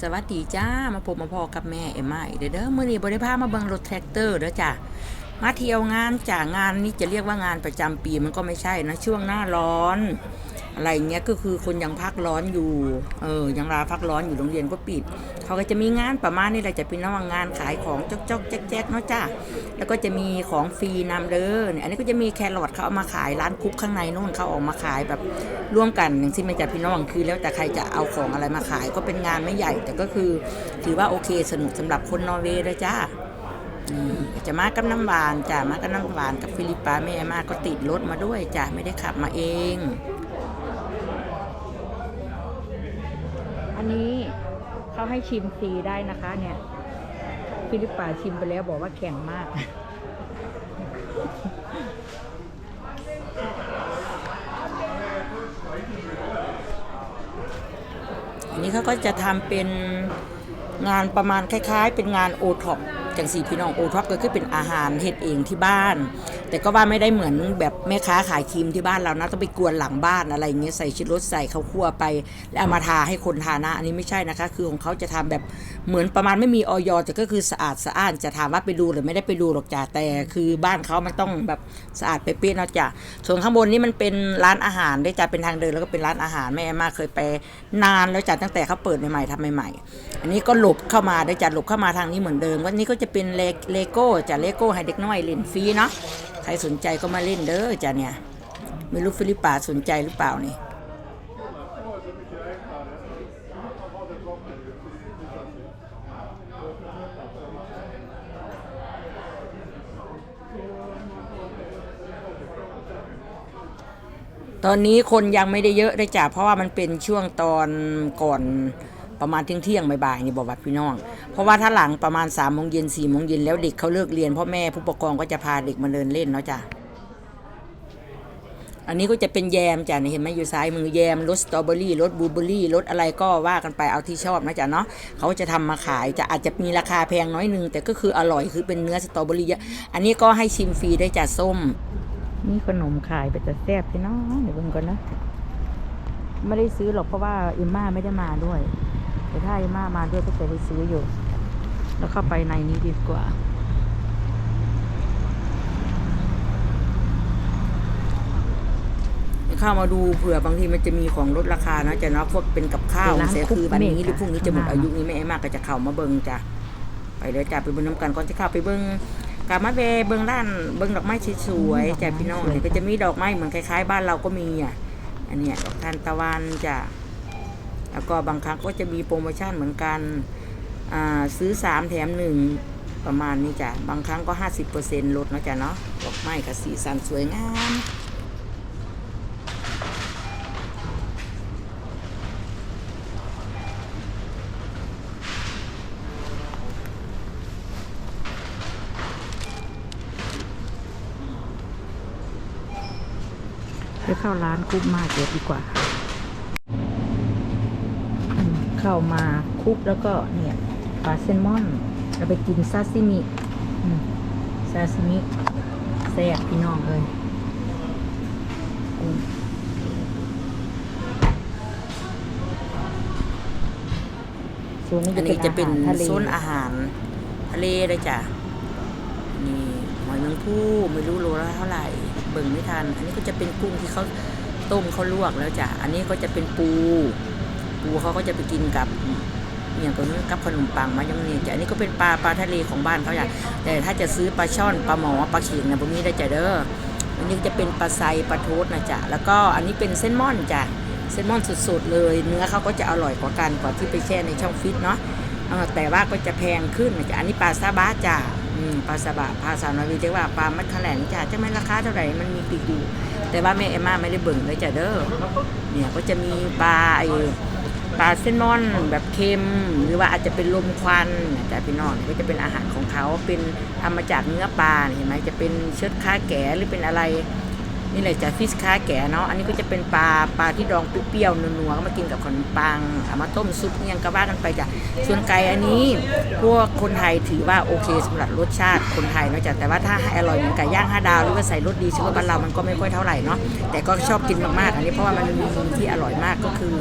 สวัสดีจ้ามาพบมาพอกับแม่เอ็มไอเด้อเมื่อนี้บริพามาเบิ่งรถแท็กเตอร์เด้อจ้ามาเที่ยวงานจ้างานนี้จะเรียกว่างานประจำปีมันก็ไม่ใช่นะช่วงหน้าร้อน อะไรเงี้ยก็คือคนยังพักร้อนอยู่ เออ ยังลาพักร้อนอยู่โรงเรียนก็ปิด เขาก็จะมีงานประมาณนี้แหละจะเป็นระหว่างงานขายของจอกจอกแจ๊กแจ๊กเนาะจ้าแล้วก็จะมีของฟรีนำเด้อเนี่ยอันนี้ก็จะมีแครอทเขาเอามาขายร้านคุกข้างในนู่นเขาออกมาขายแบบร่วมกันอย่างที่มันจะพี่น้องคือแล้วแต่ใครจะเอาของอะไรมาขายก็เป็นงานไม่ใหญ่ แต่ก็คือถือว่าโอเคสนุกสำหรับคนนอร์เวย์เลยจ้าจะมากับน้ำหวานจ้ะมากับน้ำหวานกับฟิลิปปาแม่มาก็ติดรถมาด้วยจ้ะไม่ได้ขับมาเอง นี้เขาให้ชิมฟรีได้นะคะเนี่ยฟิลิปปาชิมไปแล้วบอกว่าแข็งมาก อันนี้เขาก็จะทำเป็นงานประมาณคล้าย ๆ เป็นงานโอท็อปจังสี่พี่น้องโอท็อปก็คือเป็นอาหารเฮ็ดเองที่บ้านแต่ก็ว่าไม่ได้เหมือนแบบแม่ค้าขายครีมที่บ้านเรานะต้องไปกวนหลังบ้านอะไรอย่างเงี้ยใส่ชิดรสใส่ข้าวคั่วไป แล้วเอามาทาให้คนทานะอันนี้ไม่ใช่นะคะ คือของเขาจะทำแบบเหมือนประมาณไม่มีออยแต่ก็คือสะอาดสะอ้านจะถามว่าไปดูหรือไม่ได้ไปดูหรอกจ้ะแต่คือบ้านเขามันต้องแบบสะอาดเป๊ะๆเนาะจ้ะส่วนข้างบนนี่มันเป็นร้านอาหารได้จ้ะเป็นทางเดินแล้วก็เป็นร้านอาหารแม่มาเคยไปนานแล้วจ้ะตั้งแต่เขาเปิดใหม่ๆทำใหม่ๆอันนี้ก็หลบเข้ามาได้จ้ะหลบเข้ามาทางนี้เหมือนเดิมวันนี้ก็จะเป็นเลโก้จ้ะเลโก้ให้เด็กน้อยเล่นฟรีเนาะ รสนใจก็มาเล่นเด้อจ้ะเนี่ย ไม่รู้ฟิลิปปาสนใจหรือเปล่านี่ตอนนี้คนยังไม่ได้เยอะเลยจ้ะเพราะว่ามันเป็นช่วงตอนก่อนประมาณเที่ยงเที่ยงบ่ายๆนี่บอกว่าพี่น้อง ราะว่าถ้าหลังประมาณ3ามโมงเย็นสี่โมงเย็นแล้วเด็กเขาเลิกเรียนพ่อแม่ผู้ปกครองก็จะพาเด็กมาเดินเล่นเนาะจ้ะอันนี้ก็จะเป็นแยมจ้ะเห็นไหมอยู่ซ้ายมือแยมรสสตรอเบอรี่รสบลูเบอรี่รสอะไรก็ว่ากันไปเอาที่ชอบนะจ๊ะเนาะเขาจะทำมาขายจะอาจจะมีราคาแพงน้อยนึง แต่ก็คืออร่อยคือเป็นเนื้อสตรอเบอรี่เยอะอันนี้ก็ให้ชิมฟรีได้จ้ะส้ม นี่ขนมขายไปจะแซ่บพี่น้องเดี๋ยวเบิ่งก่อนนะไม่ได้ซื้อหรอกเพราะว่าอ็มม่าไม่ได้มาด้วย แต่ถ้าอ็มม่ามาด้วยก็จะได้ซื้ออยู่ แล้วเข้าไปในนี้ดีกว่า เข้ามาดูเผื่อบางทีมันจะมีของลดราคานะจะเนาะพวกเป็นกับข้าวเป็นร้านเสียคือวันนี้คุกเมกหรือพรุ่งนี้จะหมดข้างหน้าอายุนี้แม่ไอ้มากก็จะเข้ามาเบิ่งจ้ะไปเลยจ้ะไปเบิ่งน้ำกันก่อนจะเข้าไปเบิ่งกลับมาเวเบิ่งด้านเบิ่งดอกไม้สวยๆจ้ะพี่น้องนี่ก็จะมีดอกไม้เหมือนคล้ายๆ บ้านเราก็มีอะ อันเนี้ยดอกทานตะวันจ้ะแล้วก็บางครั้งก็จะมีโปรโมชั่นเหมือนกันอ่า ซื้อสามแถมหนึ่งประมาณนี้จ้ะ บางครั้งก็ห้าสิบเปอร์เซ็นต์ลดนะจ้ะเนาะดอกไม้กับสีสันสวยงามไปเข้าร้านคุปมาเก็ตดีกว่า เข้ามาคุปแล้วก็เนี่ย ลาเซลมอนเราไปกินซาซิมิอืมซาซิมิแซ่บพี่น้องเลยอืมส่วนนี้อันนี้จะเป็นอาหารทะเลโซนอาหารทะเลเลยจ้ะนี่หอยแมงผู้ไม่รู้โลละเท่าไหร่ เบิ่งไม่ทัน อันนี้ก็จะเป็นกุ้งที่เขาต้มเขาลวกแล้วจ้ะ อันนี้ก็จะเป็นปู ปูเขาก็จะไปกินกับ อย่างตัวนี้กับขนมปังมายองเนสจ้ะอันนี้ก็เป็นปลาปลาทะเลของบ้านเขาจ้ะแต่ถ้าจะซื้อปลาช่อนปลาหมอปลาเข็งนะพวกนี้ได้จ้ะเด้ออันนี้จะเป็นปลาไซปลาโทษนะจ๊ะแล้วก็อันนี้เป็นเส้นม่อนจ้ะเส้นม่อนสุดๆเลย เนื้อเขาก็จะอร่อยกว่ากันกว่าที่ไปแช่ในช่องฟิตเนาะแต่ว่าก็จะแพงขึ้นนะจ๊ะอันนี้ปลาซาบะจ้ะปลาซาบะภาษาโนวีเรียกว่าปลามัดแถลงจ้ะจะไม่ราคาเท่าไหร่มันมีปีกอยู่แต่ว่าแม่เอมมาไม่ได้เบิ่งเลยจ้ะเด้อเนี่ยก็จะมีปลาไอ้ ปลาเส้นมอนแบบเค็ม หรือว่าอาจจะเป็นลมควันนะจ้ะพี่น้องก็จะเป็นอาหารของเขาเป็นทำมาจากเนื้อปลาเห็นไหมจะเป็นเชิดค้าแก่หรือเป็นอะไร นี่แหละจะฟิสค้าแก่เนาะ อันนี้ก็จะเป็นปลาปลาที่ดองเปรี้ยวๆนัวๆก็มากินกับขนมปังเอามาต้มซุปเนี่ยงก็ว่ากันไปจ้ะส่วนไก่อันนี้พวกคนไทยถือว่าโอเคสำหรับรสชาติคนไทยเนาะจ้ะแต่ว่าถ้าให้อร่อยเหมือนไก่ย่างห้าดาวหรือว่าใส่รสดีชื่อว่าบ้านเรามันก็ไม่ค่อยเท่าไหร่เนาะแต่ก็ชอบกินมากๆอันนี้เพราะว่ามันมีที่อร่อยมากก็คือ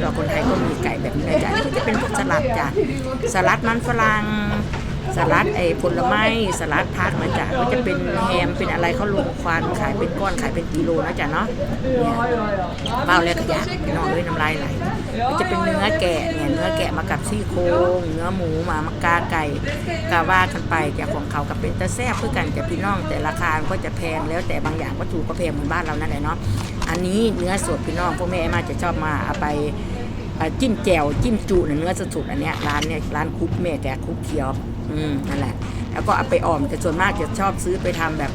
เราคนไทยก็มีไก่แบบนี้นะจ้ะนนี่ก็จะเป็นพวกสลัดจ้ะสลัดมันฝรั่ง สลัดไอ้ผลไม้สลัดผักนะจ๊ะก็จะเป็นแฮมเป็นอะไรเขาลงควันขายเป็นก้อนขายเป็นกิโลนะจ๊ะเนาะเนี่ยเปล่าแล้วขยะพี่น้องด้วยน้ำลายไหลก็จะเป็นเนื้อแกะเนี่ยเนื้อแกะมากับซี่โครงเนื้อหมูมามากาไก่กาว่ากันไปจากของเขากับเป็นตะแซ่บเพื่อกันจากพี่น้องแต่ราคาก็จะแพงแล้วแต่บางอย่างวัตถุก็แพงเหมือนบ้านเรานั่นแหละเนาะอันนี้เนื้อสดพี่น้องพวกแม่มาจะชอบมาเอาไปจิ้มแจ่วจิ้มจุเนี่ยเนื้อสดๆอันเนี้ยร้านเนี่ยร้านคุกแม่แกคุกเคียว อืมนั่นแหละ แล้วก็เอาไปอ่อมแต่ส่วนมากจะชอบซื้อไปทำแบบ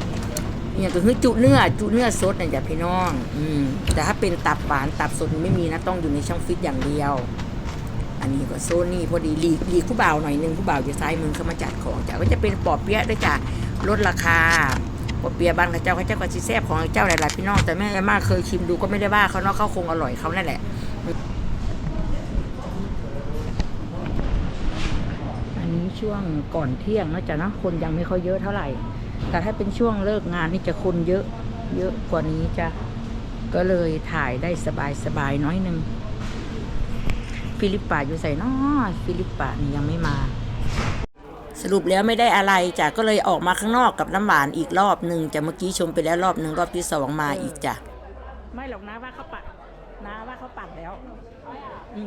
อย่างตัวคือจุเนื้อจุเนื้อสดเนี่ยจ้ะพี่น้อง อืมแต่ถ้าเป็นตับหวานตับสดไม่มีนะต้องอยู่ในช่องฟิตอย่างเดียว อันนี้ก็โซนนี่พอดีหลีกหลีกผู้บ่าวหน่อยหนึงผู้บ่าวอยู่ซ้ายมือเขามาจัดของจ้ะก็จะเป็นปอบเปี๊ยะด้วยจ้ะลดราคาปอบเปี๊ยะบ้านเขาเจ้าเขาเจ้าก็ชิแซ่บของเจ้าหลายๆพี่น้องแต่แม่มมาเคยชิมดูก็ไม่ได้ว่าเขาเนาะเขาคงอร่อยเขานั่นแหละ ช่วงก่อนเที่ยงนะจ๊ะนะคนยังไม่ค่อยเยอะเท่าไหร่ แต่ถ้าเป็นช่วงเลิกงานนี่จะคนเยอะเยอะกว่านี้จ้ะก็เลยถ่ายได้สบายสบายๆน้อยนึง ฟิลิปปาอยู่ใส่นอฟิลิปปานี่ยังไม่มา สรุปแล้วไม่ได้อะไรจ้ะก็เลยออกมาข้างนอกกับน้ำหวานอีกรอบหนึ่งจะเมื่อกี้ชมไปแล้วรอบหนึ่งรอบที่สองมาอีกจ้ะไม่หรอกนะว่าเขาปัดนะว่าเขาปัดแล้ว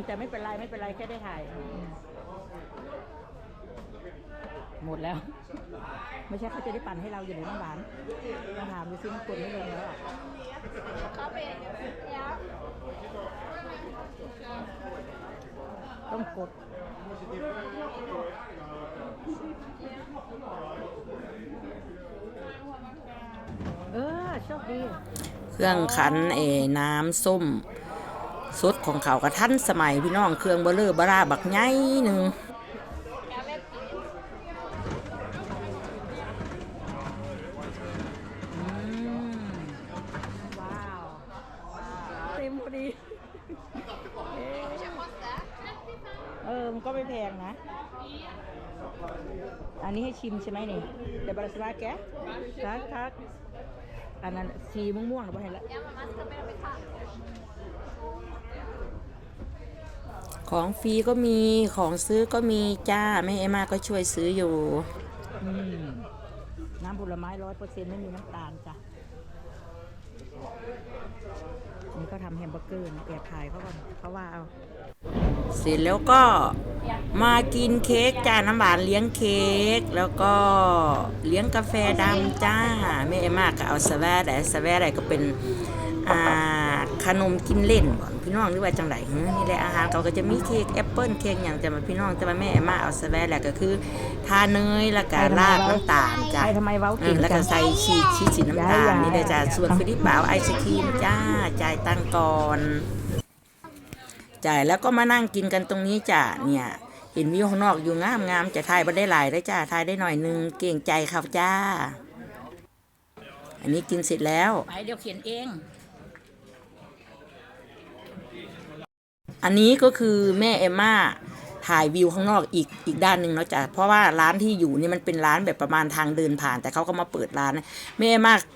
แต่ไม่เป็นไรไม่เป็นไรแค่ได้ถ่าย หมดแล้ว ไม่ใช่เขาจะได้ปั่นให้เราอยู่ในน้ำหวานมาถามดูซิมันกดไม่ลงแล้วอะต้องกดเออโชคดีเครื่องขันเอน้ำส้มสดของเขากระทันสมัยพี่น้องเครื่องเบลเลอร์บาราบักไงหนึ่ง อืมว้าว เต็มพอดี เออ มันก็ไม่แพงนะ อั นนี้ให้ชิมใช่ไหมนี่เดี๋ยวบาราสลาแกะทักทักอันนั้นสีม่วงๆหรือเปล่าเห็นแล้วของฟรีก็มีของซื้อก็มีจ้าแม่เอมมาก็ช่วยซื้ออยู่อืมน้ำผลไม้ร้อยเปอร์เซ็นต์ไม่มีน้ำตาลจ้ะอันนี่ก็ทำแฮมเบอร์เกอร์นะแอบถ่ายเขาก่อนเขาว่าเอา เสร็จแล้วก็มากินเค้กจ้าน้ำหวานเลี้ยงเค้กแล้วก็เลี้ยงกาแฟดำจ้าแม่เอมมาก็เอาสแวร์แต่สแวร์อะไรก็เป็นอ่าขนมกินเล่นก่อนพี่น้องหรือว่าจังไรหือนี่แหละอาหารเขาก็จะมีเค้กแอปเปิลเค้กอย่างจะมาพี่น้องแต่ว่าแม่เอมมาเอาสแวร์แหละก็คือทาเนยแล้วก็ราดน้ำตาลจ้าใครทำไมเว้าอืเก่มงแล้วจัก็งใส่ชีสชีสสีน้ำตาลย้ายๆนี่เลยจ้าส่วนฟิลิปเปล่าไอศครีมจ้าจ่ายตังค์ก่อน จ่ายแล้วก็มานั่งกินกันตรงนี้จ้ะเนี่ยเห็นวิวข้างนอกอยู่งามงามๆจะถ่ายบ่ได้หลายได้จ้าถ่ายได้หน่อยนึงเก่งใจครับจ้า อันนี้กินเสร็จแล้วไปเดี๋ยวเขียนเอง อันนี้ก็คือแม่เอมม่าถ่ายวิวข้างนอกอีกอีกด้านหนึ่งเนาะจ้ะเพราะว่าร้านที่อยู่นี่มันเป็นร้านแบบประมาณทางเดินผ่าน แต่เขาก็มาเปิดร้านแม่เอมม่าเอ่อ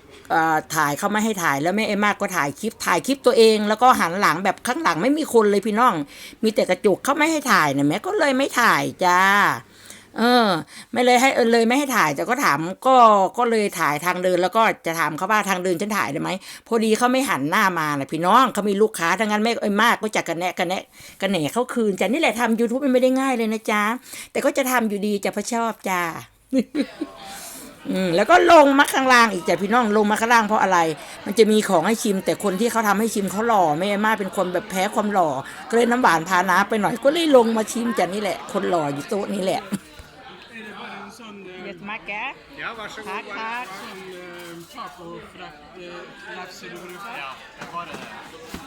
ถ่ายเขาไม่ให้ถ่ายแล้วแม่เอมมาก็ถ่ายคลิปถ่ายคลิปตัวเอง แล้วก็หันหลังแบบข้างหลังไม่มีคนเลยพี่น้อง มีแต่กระจกเขาไม่ให้ถ่ายเนี่ยแม่ก็เลยไม่ถ่ายจ้าเออ ไม่เลยให้เลยไม่ให้ถ่ายแต่ก็ถามก็ก็เลยถ่ายทางเดิน แล้วก็จะถามเขาว่าทางเดินฉันถ่ายได้ไหมพอดีเขาไม่หันหน้ามานะพี่น้องเขามีลูกค้าทั้งนั้นไม่เอ้ยมากก็จะกันแนะกันแนะกันแหนเขาคืนจ้ะนี่แหละทำ YouTube มันไม่ได้ง่ายเลยนะจ๊ะแต่ก็จะทำอยู่ดีจะพระชอบจ้า อืมแล้วก็ลงมาข้างล่างอีกจ้ะพี่น้องลงมาข้างล่างเพราะอะไร มันจะมีของให้ชิม แต่คนที่เขาทำให้ชิมเขาหล่อแม่เอมมาเป็นคนแบบแพ้ความหล่อก็เลยน้ำหวานพาน้าไปหน่อยก็เลยลงมาชิมจ้ะนี่แหละ คนหล่ออยู่โต๊ะนี้แหละ Är det bara en sån... เดี๋ยว Eh, มาแกะ ja, varsågod. Tack, Bara tack. en sån eh, tacoflax eh, är det vad du får? Ja, jag tar det.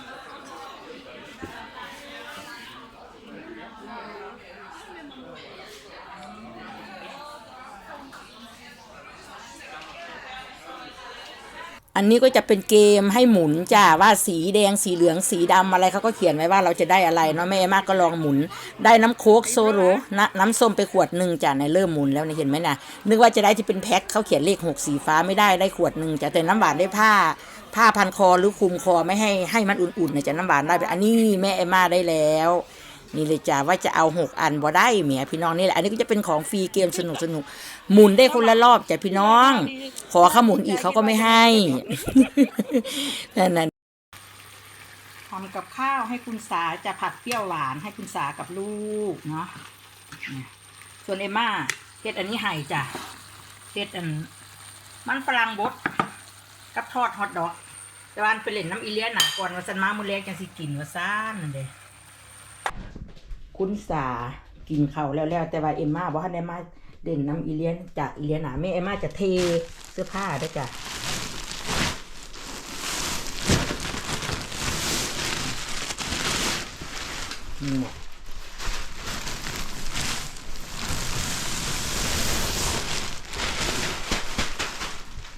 อันนี้ก็จะเป็นเกมให้หมุนจ้าว่าสีแดงสีเหลืองสีดำอะไรเขาก็เขียนไว้ว่าเราจะได้อะไรเนาะแม่มากก็ลองหมุน ได้น้ำโค้กโซโรนะน้ำส้มไปขวดหนึ่งจ้ะในเริ่มหมุนแล้วนะเห็นไหมนะนึกว่าจะได้ที่เป็นแพ็คเขาเขียนเลขหกสีฟ้าไม่ได้ได้ขวดหนึ่งจ้ะแต่น้ำหวานได้ผ้า ผ้าพันคอหรือคลุมคอไม่ให้ให้มันอุ่นๆนะจ้ะน้ำหวานได้ไปอันนี้แม่เอมาได้แล้ว นี่เลยจ้าว่าจะเอาหกอันบ่ได้เมียพี่น้องนี่แหละอันนี้ก็จะเป็นของฟรีเกมสนุกสนุกหมุนได้คนละรอบจ้ะพี่น้อง ขอเขาหมุนอีกเขาก็ไม่ให้นั่นนั่นทำกับข้าวให้คุณสาจะผัดเปรี้ยวหวานให้คุณสากับลูกเนาะส่วนเอมม่าเฮ็ดอันนี้ไห่จ้ะเฮ็ดอัน มันฝรั่งบดกับทอดฮอทดอกแต่วันไปเล่นน้ำอีเลียนหนาก่อนว่าสันมามือแรกจังสิกินว่าซ่านนั่นเด้ คุณสากินเขาแล้วแล้วแต่ว่าเอมม่าบอกให้เอมม่าเด่นน้ำอีเลียนจากอีเลียนหนาแม่เอมม่าจะเทเสื้อผ้าด้วยจ้ะนี่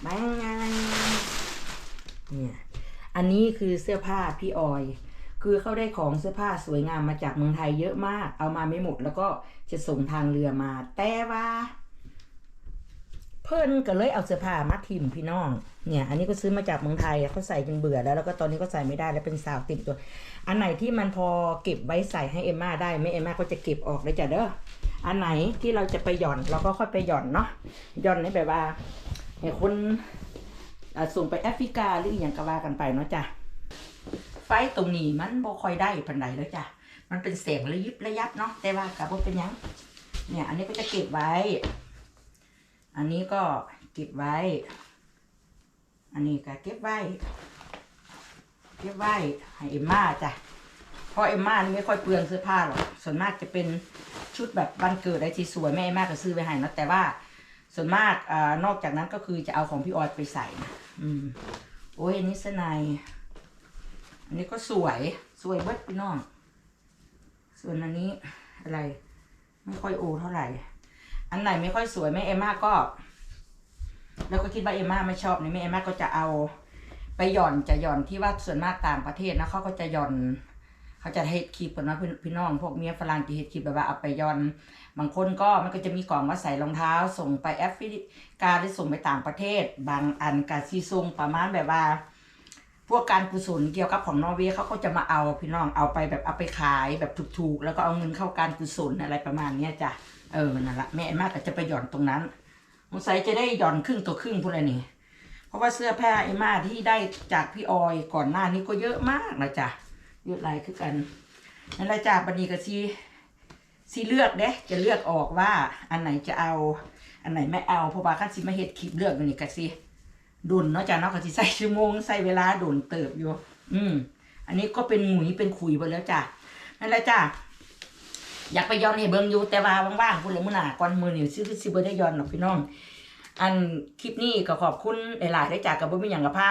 บางงานเนี่ย อันนี้คือเสื้อผ้าพี่ออย คือเขาได้ของเสื้อผ้าสวยงามมาจากเมืองไทยเยอะมาก เอามาไม่หมดแล้วก็จะส่งทางเรือมา แต่ว่า เพิ่นก็เลยเอาเสื้อผ้ามาทิมพี่น้อง เนี่ย อันนี้ก็ซื้อมาจากเมืองไทยเขาใส่จนเบื่อแล้ว แล้วก็ตอนนี้ก็ใส่ไม่ได้แล้วเป็นสาวติดตัว อันไหนที่มันพอเก็บไว้ใส่ให้เอมม่าได้ไม่เอมม่าก็จะเก็บออกเลยจ้ะเด้อ อันไหนที่เราจะไปหย่อนเราก็ค่อยไปหย่อนเนาะ หย่อนนี่แบบว่าให้คนส่งไปแอฟริกาหรืออย่างก็ว่ากันไปเนาะจ้ะ ไฟตรงนี้มันบ่ค่อยได้ปันใดแล้วจ้ะ มันเป็นแสงระยิบระยับเนาะ แต่ว่ากับว่าเป็นยัง เนี่ย อันนี้ก็จะเก็บไว้ อันนี้ก็เก็บไว้ อันนี้ก็เก็บไว้ เก็บไว้ให้เอ็มม่าจ้ะ เพราะเอ็มม่านี่ไม่ค่อยเปลืองเสื้อผ้าหรอก ส่วนมากจะเป็นชุดแบบวันเกิดอะไรที่สวยแม่เอ็มม่าก็ซื้อไปให้นะแต่ว่าส่วนมากอ่านอกจากนั้นก็คือจะเอาของพี่ออยไปใส่นะอืม โอ้ยอันนี้เสอใน อันนี้ก็สวยสวยเบิดพี่น้อง ส่วนอันนี้อะไร ไม่ค่อยโอเท่าไหร่ อันไหนไม่ค่อยสวยแม่เอม่าก็ แล้วก็คิดว่าเอม่าไม่ชอบนี่แม่เอม่าก็จะเอาไปหย่อนจะหย่อนที่ว่าส่วนมากต่างประเทศนะเขาก็จะหย่อน เขาจะเฮ็ดคลิปกันนะพี่พี่น้อง พวกเมียฝรั่งจะเฮ็ดคลิปแบบว่าเอาไปหย่อน บางคนก็มันก็จะมีกล่องว่าใส่รองเท้า ส่งไปแอฟริกาหรือส่งไปต่างประเทศ บางอันกาซีซุงประมาณแบบว่า พวกการกุศลเกี่ยวกับของนอร์เวย์เขาก็จะมาเอาพี่น้องเอาไปแบบเอาไปขายแบบถูกๆ แล้วก็เอาเงินเข้าการกุศลอะไรประมาณเนี้ยจ้ะเออนั่นละแม่มากก็จะไปหย่อนตรงนั้นสงสัยจะได้หย่อนครึ่งตัวครึ่งพวกอะไรนี่เพราะว่าเสื้อผ้าไอ้มาที่ได้จากพี่ออยก่อนหน้านี้ก็เยอะมากนะจ๊ะเยอะหลายคือกันนั่นแหละจ้ะบันนี้ก็ซีซีเลือกเด้จะเลือกออกว่าอันไหนจะเอา อันไหนไม่เอาเพราะว่าขั้นซีมาเฮ็ดคลิปเลือกนี่ก็ซี ดุนเนาะจ้ะเนาะก็สิใส่ชั่วโมงใส่เวลาดุนเติบอยู่ อืม อันนี้ก็เป็นหมุยเป็นขุยไปแล้วจ้ะนั่นแหละจ้ะอยากไปย้อนให้เบิ่งอยู่แต่ว่าว่างๆพุ่นเลยมื้อหน้าก่อนมื้อนี้สิสิบ่ได้ย้อนหรอกพี่น้อง อันคลิปนี้ก็ขอบคุณหลายๆได้จากกับบ่มีหยังกับพา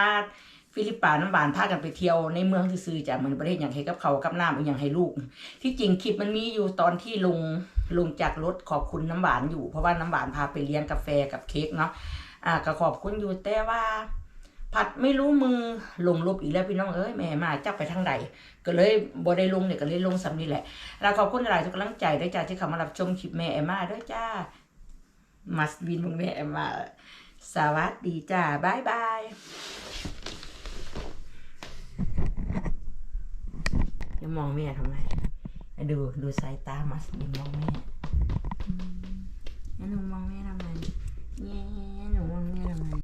ฟิลิปปาน้ำบานพากันไปเที่ยวในเมืองซื่อจ้ะมันประเทศอย่างให้กับเขากับน้ำอีกอย่างให้ลูก ที่จริงคลิปมันมีอยู่ตอนที่ลงลงจากรถขอบคุณน้ำหวานอยู่ เพราะว่าน้ำหวานพาไปเลี้ยงกาแฟกับเค้กเนาะ อ่าก็ขอบคุณอยู่แต่ว่า ผัดไม่รู้มือลงลบอีกแล้วพี่น้องเอ้ยแม่มาจับไปทางใดก็เลยบ่ได้ลงเนี่ยก็เลยลงสำนี้แหละเราขอบคุณหลายทุกกำลังใจด้วยจ้าที่เข้ามารับชมคลิปแม่แอมมาด้วยจ้ามัสบินของแม่แอมมาสวัสดีจ้าบายบายจะมองแม่ทำไม ดูดูสายตามัสบินมองแม่อืมแล้วหนูมองแม่ทำไม